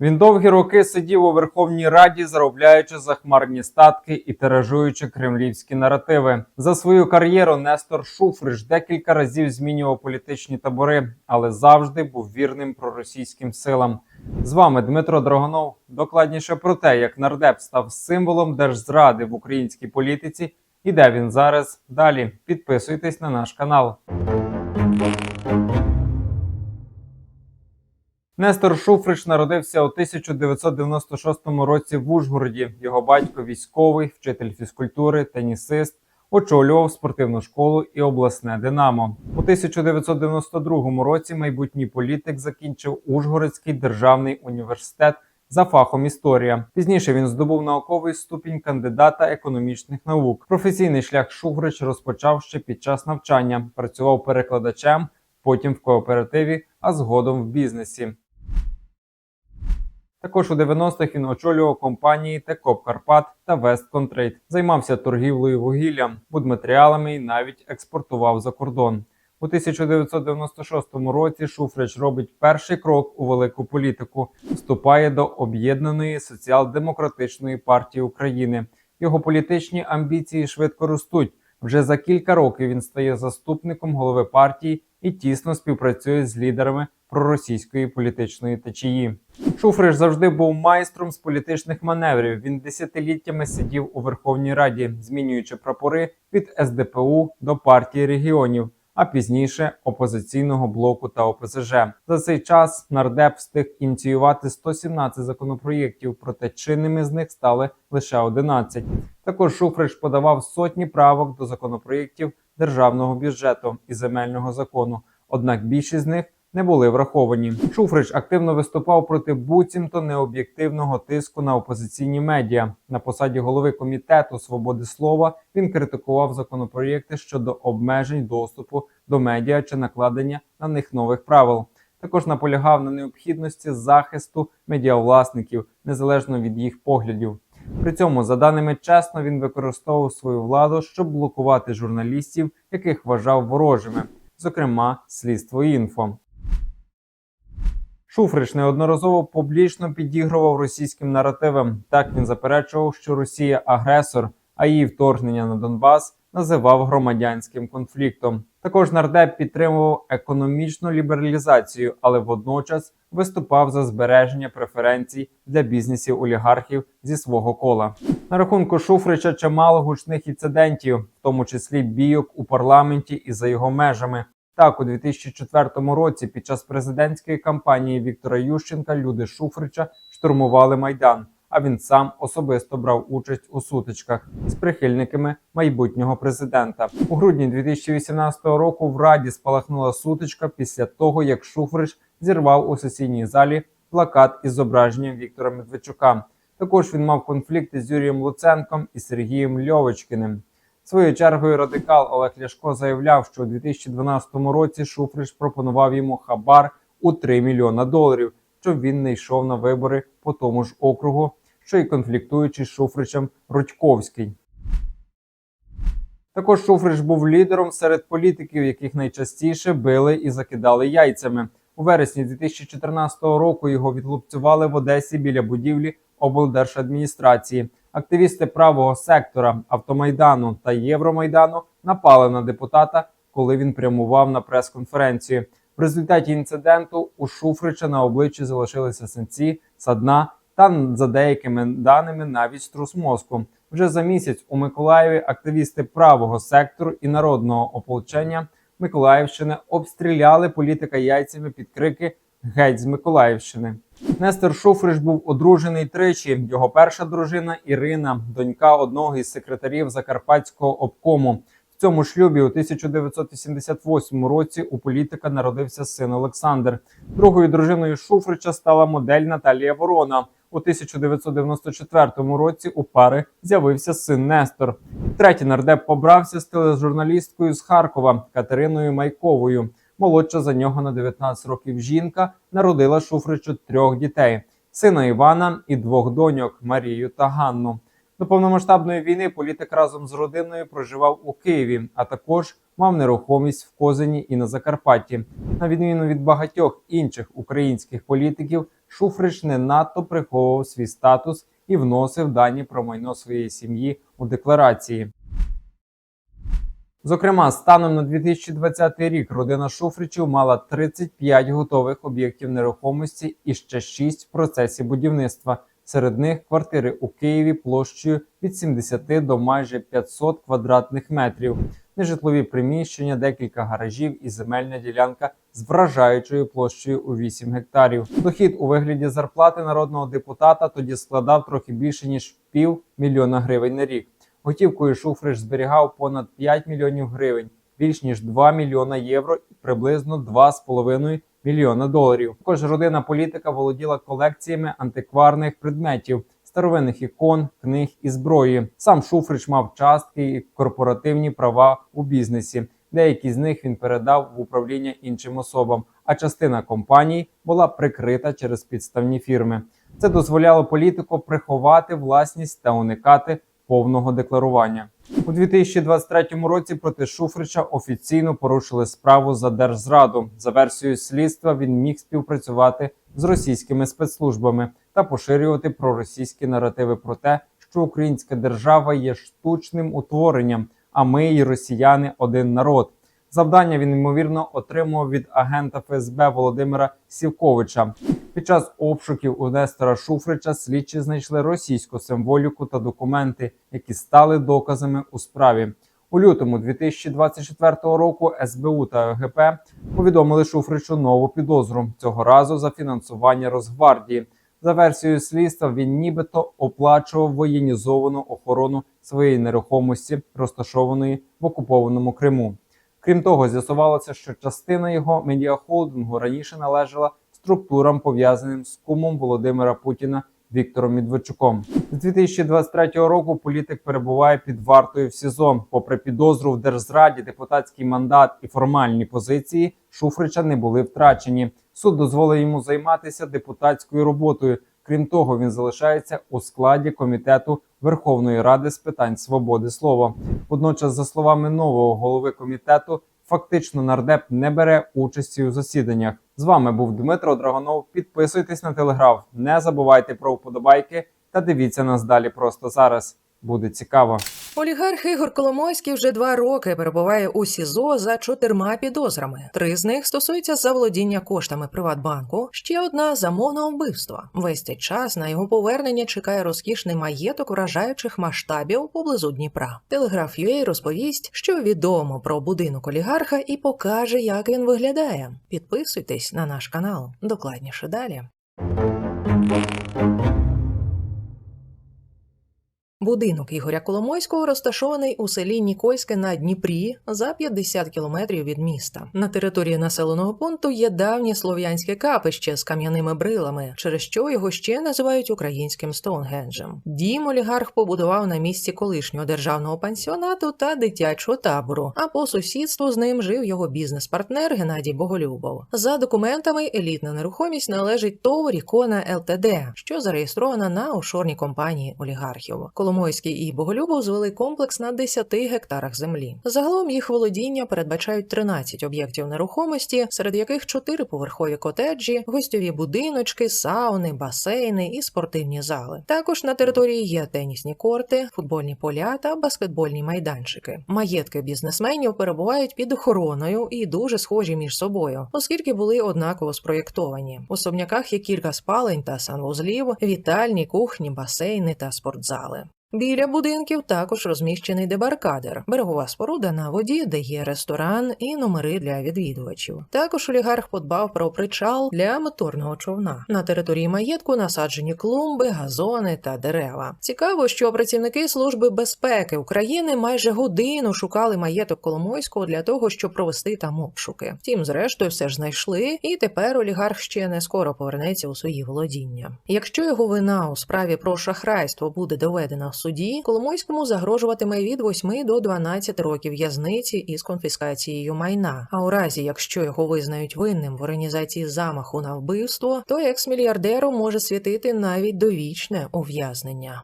Він довгі роки сидів у Верховній Раді, заробляючи захмарні статки і тиражуючи кремлівські наративи. За свою кар'єру Нестор Шуфрич декілька разів змінював політичні табори, але завжди був вірним проросійським силам. З вами Дмитро Драгонов. Докладніше про те, як нардеп став символом держзради в українській політиці і де він зараз. Далі підписуйтесь на наш канал. Нестор Шуфрич народився у 1996 році в Ужгороді. Його батько військовий, вчитель фізкультури, тенісист, очолював спортивну школу і обласне Динамо. У 1992 році майбутній політик закінчив Ужгородський державний університет за фахом історія. Пізніше він здобув науковий ступінь кандидата економічних наук. Професійний шлях Шуфрич розпочав ще під час навчання. Працював перекладачем, потім в кооперативі, а згодом в бізнесі. Також у 90-х він очолював компанії Текоп Карпат та Вестконтрейд. Займався торгівлею вугіллям, будматеріалами і навіть експортував за кордон. У 1996 році Шуфрич робить перший крок у велику політику, вступає до об'єднаної соціал-демократичної партії України. Його політичні амбіції швидко ростуть. Вже за кілька років він стає заступником голови партії і тісно співпрацює з лідерами проросійської політичної течії. Шуфриш завжди був майстром з політичних маневрів. Він десятиліттями сидів у Верховній Раді, змінюючи прапори від СДПУ до партії регіонів, а пізніше опозиційного блоку та ОПЗЖ. За цей час нардеп встиг ініціювати 117 законопроєктів, проте чинними з них стали лише 11. Також Шуфрич подавав сотні правок до законопроєктів державного бюджету і земельного закону. Однак більшість з них не були враховані. Шуфрич активно виступав проти буцімто необ'єктивного тиску на опозиційні медіа. На посаді голови комітету свободи слова він критикував законопроєкти щодо обмежень доступу до медіа чи накладення на них нових правил. Також наполягав на необхідності захисту медіавласників незалежно від їх поглядів. При цьому, за даними чесно, він використовував свою владу, щоб блокувати журналістів, яких вважав ворожими, зокрема слідство інфо. Шуфрич неодноразово публічно підігрував російським наративам. Так він заперечував, що Росія агресор, а її вторгнення на Донбас називав громадянським конфліктом. Також нардеп підтримував економічну лібералізацію, але водночас виступав за збереження преференцій для бізнесів олігархів зі свого кола. На рахунку Шуфрича чимало гучних інцидентів, в тому числі бійок у парламенті і за його межами. Так, у 2004 році, під час президентської кампанії Віктора Ющенка, люди Шуфрича штурмували майдан. А він сам особисто брав участь у сутичках з прихильниками майбутнього президента. У грудні 2018 року в Раді спалахнула сутичка після того, як Шуфрич зірвав у сесійній залі плакат із зображенням Віктора Медведчука. Також він мав конфлікти з Юрієм Луценком і Сергієм Льовочкіним. Своєю чергою радикал Олег Ляшко заявляв, що у 2012 році Шуфрич пропонував йому хабар у 3 мільйона доларів, щоб він не йшов на вибори по тому ж округу, що й конфліктуючий з Шуфричем Рудьковський. Також Шуфрич був лідером серед політиків, яких найчастіше били і закидали яйцями. У вересні 2014 року його відлупцювали в Одесі біля будівлі облдержадміністрації. Активісти правого сектора Автомайдану та Євромайдану напали на депутата, коли він прямував на прес-конференцію. В результаті інциденту у Шуфрича на обличчі залишилися синці, садна та за деякими даними навіть струс мозку. Вже за місяць у Миколаєві активісти правого сектору і народного ополчення Миколаївщини обстріляли політика яйцями під крики Геть з Миколаївщини. Нестор Шуфрич був одружений тричі. Його перша дружина Ірина, донька одного із секретарів Закарпатського обкому. В цьому шлюбі у 1988 році у політика народився син Олександр. Другою дружиною Шуфрича стала модель Наталія Ворона. У 1994 році у пари з'явився син Нестор. Третій нардеп побрався з тележурналісткою з Харкова Катериною Майковою. Молодша за нього на 19 років жінка народила Шуфричу трьох дітей: сина Івана і двох доньок Марію та Ганну. До повномасштабної війни політик разом з родиною проживав у Києві, а також мав нерухомість в Козині і на Закарпатті. На відміну від багатьох інших українських політиків, Шуфрич не надто приховував свій статус і вносив дані про майно своєї сім'ї у декларації. Зокрема, станом на 2020 рік родина Шуфричів мала 35 готових об'єктів нерухомості і ще 6 в процесі будівництва. Серед них квартири у Києві площею від 70 до майже 500 квадратних метрів, нежитлові приміщення, декілька гаражів і земельна ділянка з вражаючою площею у 8 гектарів. Дохід у вигляді зарплати народного депутата тоді складав трохи більше ніж пів мільйона гривень на рік. Готівкою Шуфрич зберігав понад 5 мільйонів гривень, більш ніж 2 мільйона євро і приблизно 2,5 мільйона доларів. Також родина політика володіла колекціями антикварних предметів, старовинних ікон, книг і зброї. Сам Шуфрич мав частки і корпоративні права у бізнесі. Деякі з них він передав в управління іншим особам, а частина компаній була прикрита через підставні фірми. Це дозволяло політику приховати власність та уникати повного декларування. У 2023 році проти Шуфрича офіційно порушили справу за держзраду. За версією слідства він міг співпрацювати з російськими спецслужбами та поширювати проросійські наративи про те, що українська держава є штучним утворенням, а ми і росіяни один народ. Завдання він ймовірно отримував від агента ФСБ Володимира Сівковича. Під час обшуків у Нестора Шуфрича слідчі знайшли російську символіку та документи, які стали доказами у справі. У лютому 2024 року СБУ та ОГП повідомили Шуфричу нову підозру цього разу за фінансування Росгвардії. За версією слідства, він нібито оплачував воєнізовану охорону своєї нерухомості, розташованої в окупованому Криму. Крім того, з'ясувалося, що частина його медіахолдингу раніше належала структурам, пов'язаним з кумом Володимира Путіна Віктором Медведчуком. З 2023 року політик перебуває під вартою в СІЗО. Попри підозру в держзраді, депутатський мандат і формальні позиції Шуфрича не були втрачені. Суд дозволив йому займатися депутатською роботою. Крім того, він залишається у складі комітету Верховної Ради з питань свободи слова. Водночас, за словами нового голови комітету, фактично нардеп не бере участі у засіданнях. З вами був Дмитро Драгонов. Підписуйтесь на телеграф, не забувайте про вподобайки та дивіться нас далі просто зараз. Буде цікаво. Олігарх Ігор Коломойський вже два роки перебуває у СІЗО за чотирма підозрами. Три з них стосуються заволодіння коштами Приватбанку. Ще одна замовного вбивства. Весь цей час на його повернення чекає розкішний маєток вражаючих масштабів поблизу Дніпра. Телеграф UA розповість, що відомо про будинок олігарха і покаже, як він виглядає. Підписуйтесь на наш канал. Докладніше далі. Будинок Ігоря Коломойського розташований у селі Нікольське на Дніпрі за 50 кілометрів від міста. На території населеного пункту є давнє слов'янське капище з кам'яними брилами, через що його ще називають українським Стоунгенджем. Дім олігарх побудував на місці колишнього державного пансіонату та дитячого табору. А по сусідству з ним жив його бізнес-партнер Геннадій Боголюбов. За документами, елітна нерухомість належить ТОВ Рікона ЛТД, що зареєстрована на офшорній компанії олігархів. Коломойський і Боголюбов звели комплекс на 10 гектарах землі. Загалом їх володіння передбачають 13 об'єктів нерухомості, серед яких 4 поверхові котеджі, гостьові будиночки, сауни, басейни і спортивні зали. Також на території є тенісні корти, футбольні поля та баскетбольні майданчики. Маєтки бізнесменів перебувають під охороною і дуже схожі між собою, оскільки були однаково спроєктовані. У особняках є кілька спалень та санвузлів, вітальні, кухні, басейни та спортзали. Біля будинків також розміщений дебаркадер, берегова споруда на воді, де є ресторан і номери для відвідувачів. Також олігарх подбав про причал для моторного човна. На території маєтку насаджені клумби, газони та дерева. Цікаво, що працівники служби безпеки України майже годину шукали маєток Коломойського для того, щоб провести там обшуки. Втім, зрештою, все ж знайшли, і тепер олігарх ще не скоро повернеться у свої володіння. Якщо його вина у справі про шахрайство буде доведена суді, Коломойському загрожуватиме від 8 до 12 років в'язниці із конфіскацією майна. А у разі, якщо його визнають винним в організації замаху на вбивство, то екс-мільярдеру може світити навіть довічне ув'язнення.